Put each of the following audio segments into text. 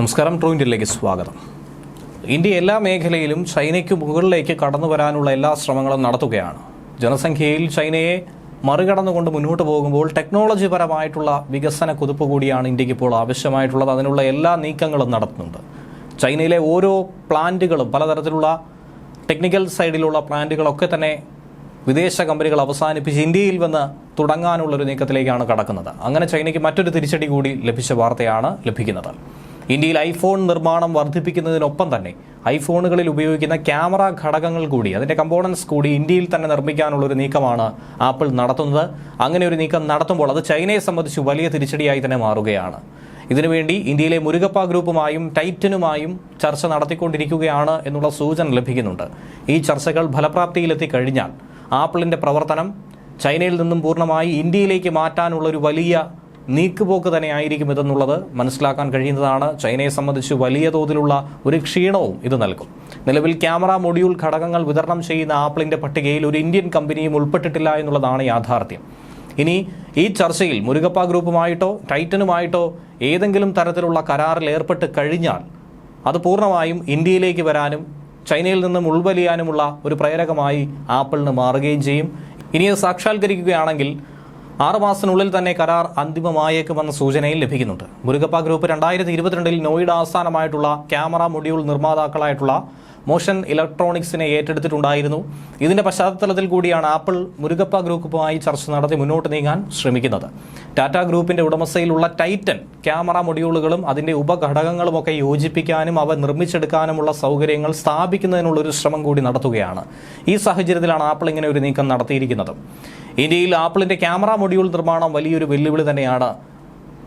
നമസ്കാരം ട്രൂ ഇന്ത്യയിലേക്ക് സ്വാഗതം. ഇന്ത്യ എല്ലാ മേഖലയിലും ചൈനയ്ക്ക് മുകളിലേക്ക് കടന്നു വരാനുള്ള എല്ലാ ശ്രമങ്ങളും നടത്തുകയാണ്. ജനസംഖ്യയിൽ ചൈനയെ മറികടന്നുകൊണ്ട് മുന്നോട്ട് പോകുമ്പോൾ ടെക്നോളജി പരമായിട്ടുള്ള വികസന കുതിപ്പ് കൂടിയാണ് ഇന്ത്യയ്ക്ക് ഇപ്പോൾ ആവശ്യമായിട്ടുള്ളത്. അതിനുള്ള എല്ലാ നീക്കങ്ങളും നടത്തുന്നുണ്ട്. ചൈനയിലെ ഓരോ പ്ലാന്റുകളും പലതരത്തിലുള്ള ടെക്നിക്കൽ സൈഡിലുള്ള പ്ലാന്റുകളൊക്കെ തന്നെ വിദേശ കമ്പനികൾ അവസാനിപ്പിച്ച് ഇന്ത്യയിൽ വന്ന് തുടങ്ങാനുള്ളൊരു നീക്കത്തിലേക്കാണ് കടക്കുന്നത്. അങ്ങനെ ചൈനയ്ക്ക് മറ്റൊരു തിരിച്ചടി കൂടി ലഭിച്ച വാർത്തയാണ് ലഭിക്കുന്നത്. ഇന്ത്യയിൽ ഐഫോൺ നിർമ്മാണം വർദ്ധിപ്പിക്കുന്നതിനൊപ്പം തന്നെ ഐഫോണുകളിൽ ഉപയോഗിക്കുന്ന ക്യാമറ ഘടകങ്ങൾ കൂടി അതിന്റെ കമ്പോണൻസ് കൂടി ഇന്ത്യയിൽ തന്നെ നിർമ്മിക്കാനുള്ളൊരു നീക്കമാണ് ആപ്പിൾ നടത്തുന്നത്. അങ്ങനെ ഒരു നീക്കം നടത്തുമ്പോൾ അത് ചൈനയെ സംബന്ധിച്ച് വലിയ തിരിച്ചടിയായി തന്നെ മാറുകയാണ്. ഇതിനുവേണ്ടി ഇന്ത്യയിലെ മുരുകപ്പ ഗ്രൂപ്പുമായും ടൈറ്റനുമായും ചർച്ച നടത്തിക്കൊണ്ടിരിക്കുകയാണ് എന്നുള്ള സൂചന ലഭിക്കുന്നുണ്ട്. ഈ ചർച്ചകൾ ഫലപ്രാപ്തിയിലെത്തി കഴിഞ്ഞാൽ ആപ്പിളിന്റെ പ്രവർത്തനം ചൈനയിൽ നിന്നും പൂർണമായി ഇന്ത്യയിലേക്ക് മാറ്റാനുള്ള ഒരു വലിയ നീക്കുപോക്ക് തന്നെ ആയിരിക്കും ഇതെന്നുള്ളത് മനസ്സിലാക്കാൻ കഴിയുന്നതാണ്. ചൈനയെ സംബന്ധിച്ച് വലിയ തോതിലുള്ള ഒരു ക്ഷീണവും ഇത് നൽകും. നിലവിൽ ക്യാമറ മൊഡ്യൂൾ ഘടകങ്ങൾ വിതരണം ചെയ്യുന്ന ആപ്പിളിന്റെ പട്ടികയിൽ ഒരു ഇന്ത്യൻ കമ്പനിയും ഉൾപ്പെട്ടിട്ടില്ല എന്നുള്ളതാണ് യാഥാർത്ഥ്യം. ഇനി ഈ ചർച്ചയിൽ മുരുകപ്പ ഗ്രൂപ്പുമായിട്ടോ ടൈറ്റനുമായിട്ടോ ഏതെങ്കിലും തരത്തിലുള്ള കരാറിൽ ഏർപ്പെട്ട് കഴിഞ്ഞാൽ അത് പൂർണമായും ഇന്ത്യയിലേക്ക് വരാനും ചൈനയിൽ നിന്നും ഉൾവലിയാനുമുള്ള ഒരു പ്രേരകമായി ആപ്പിളിന് മാറുകയും ചെയ്യും. ഇനി അത് സാക്ഷാത്കരിക്കുകയാണെങ്കിൽ ആറുമാസത്തിനുള്ളിൽ തന്നെ കരാർ അന്തിമമായേക്കുമെന്ന സൂചനയും ലഭിക്കുന്നുണ്ട്. മുരുകപ്പ ഗ്രൂപ്പ് രണ്ടായിരത്തി ഇരുപത്തിരണ്ടിൽ നോയിഡ ആസ്ഥാനമായിട്ടുള്ള ക്യാമറ മൊഡ്യൂൾ നിർമ്മാതാക്കളായിട്ടുള്ള മോഷൻ ഇലക്ട്രോണിക്സിനെ ഏറ്റെടുത്തിട്ടുണ്ടായിരുന്നു. ഇതിന്റെ പശ്ചാത്തലത്തിൽ കൂടിയാണ് ആപ്പിൾ മുരുകപ്പ ഗ്രൂപ്പുമായി ചർച്ച നടത്തി മുന്നോട്ട് നീങ്ങാൻ ശ്രമിക്കുന്നത്. ടാറ്റ ഗ്രൂപ്പിന്റെ ഉടമസ്ഥയിലുള്ള ടൈറ്റൻ ക്യാമറ മൊഡ്യൂളുകളും അതിന്റെ ഉപഘടകങ്ങളും ഒക്കെ യോജിപ്പിക്കാനും അവ നിർമ്മിച്ചെടുക്കാനുമുള്ള സൗകര്യങ്ങൾ സ്ഥാപിക്കുന്നതിനുള്ള ഒരു ശ്രമം കൂടി നടത്തുകയാണ്. ഈ സാഹചര്യത്തിലാണ് ആപ്പിൾ ഇങ്ങനെ ഒരു നീക്കം നടത്തിയിരിക്കുന്നത്. ഇന്ത്യയിൽ ആപ്പിളിന്റെ ക്യാമറ മൊഡ്യൂൾ നിർമ്മാണം വലിയൊരു വെല്ലുവിളി തന്നെയാണ്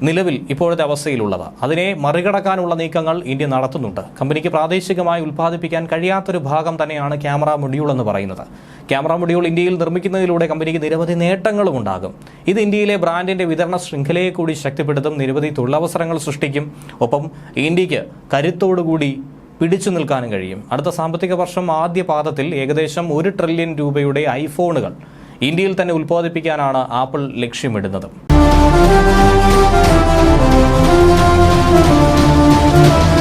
നിലവിൽ ഇപ്പോഴത്തെ അവസ്ഥയിലുള്ളത്. അതിനെ മറികടക്കാനുള്ള നീക്കങ്ങൾ ഇന്ത്യ നടത്തുന്നുണ്ട്. കമ്പനിക്ക് പ്രാദേശികമായി ഉൽപ്പാദിപ്പിക്കാൻ കഴിയാത്തൊരു ഭാഗം തന്നെയാണ് ക്യാമറ മൊഡ്യൂൾ എന്ന് പറയുന്നത്. ക്യാമറ മൊഡ്യൂൾ ഇന്ത്യയിൽ നിർമ്മിക്കുന്നതിലൂടെ കമ്പനിക്ക് നിരവധി നേട്ടങ്ങളും ഉണ്ടാകും. ഇത് ഇന്ത്യയിലെ ബ്രാൻഡിന്റെ വിതരണ ശൃംഖലയെ കൂടി ശക്തിപ്പെടുത്തും നിരവധി തൊഴിലവസരങ്ങൾ സൃഷ്ടിക്കും. ഒപ്പം ഇന്ത്യയ്ക്ക് കരുത്തോടുകൂടി പിടിച്ചു നിൽക്കാനും കഴിയും. അടുത്ത സാമ്പത്തിക വർഷം ആദ്യ പാദത്തിൽ ഏകദേശം ഒരു ട്രില്യൺ രൂപയുടെ ഐഫോണുകൾ ഇന്ത്യയിൽ തന്നെ ഉൽപ്പാദിപ്പിക്കാനാണ് ആപ്പിൾ ലക്ഷ്യമിടുന്നത്. Thank you.